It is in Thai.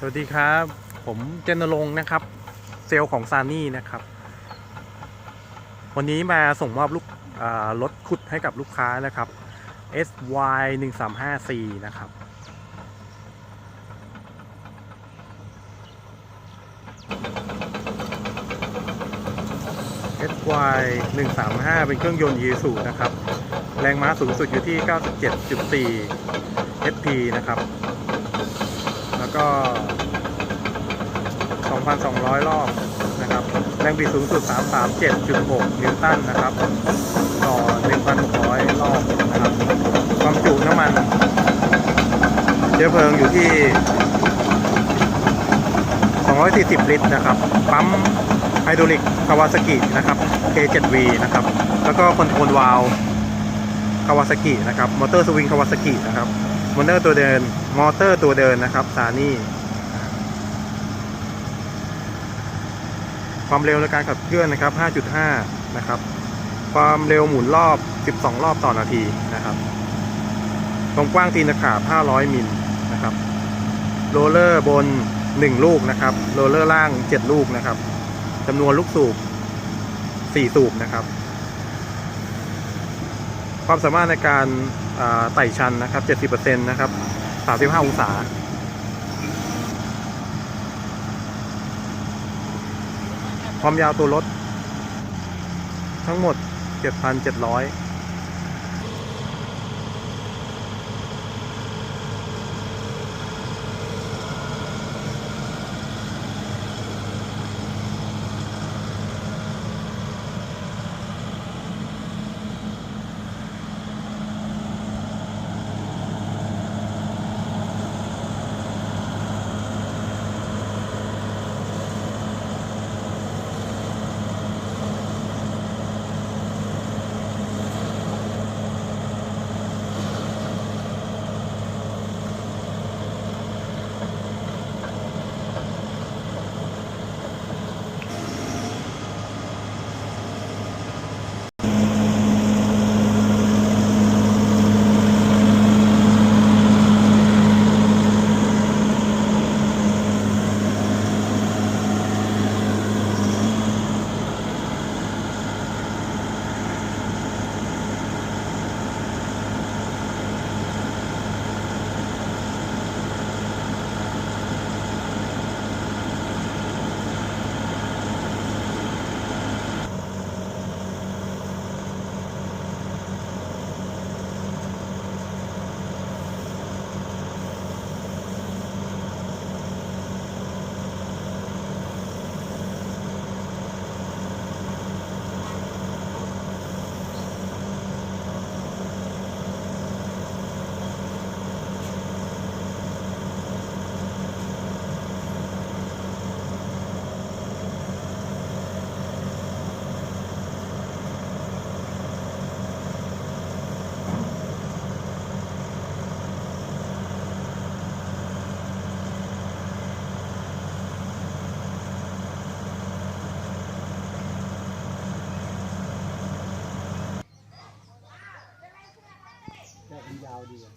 สวัสดีครับ ผมเจนรงนะครับ เซลล์ของซานี่นะครับ วันนี้มาส่งมอบลูกรถขุดให้กับลูกค้านะครับ SY 1 3 5 4นะครับ SY 1 3 5เป็นเครื่องยนต์ e s u นะครับ แรงม้าสูงสุดอยู่ที่ 97.4 HP นะครับ แล้วก็ 2,200 รอบนะครับ แรงบิดสูงสุด 337.6 นิวตันนะครับ ต่อ 1,600 รอบนะครับ ความจุน้ำมันเชื้อเพลิงอยู่ที่ 240 ลิตรนะครับ ปั๊มไฮดรอลิกคาวาซากินะครับ K7V นะครับ แล้วก็คอนโทรลวาลคาวาซากินะครับ มอเตอร์สวิงคาวาซากินะครับ มอเตอร์ตัวเดิน มอเตอร์ตัวเดินนะครับซานี่ความเร็วในการขับเคลื่อนนะครับ 5.5 นะครับ ความเร็วหมุนรอบ 12 รอบต่อนาทีนะครับความกว้างตีนขาบ 500 มิลนะครับ โรลเลอร์บน 1 ลูกนะครับ โรลเลอร์ล่าง 7 ลูกนะครับจำนวนลูกสูบ 4 สูบนะครับ ความสามารถในการไต่ชันนะครับ 70%นะครับ 35 องศา ความยาวตัวรถ ทั้งหมด 7,700 આવડી જાય.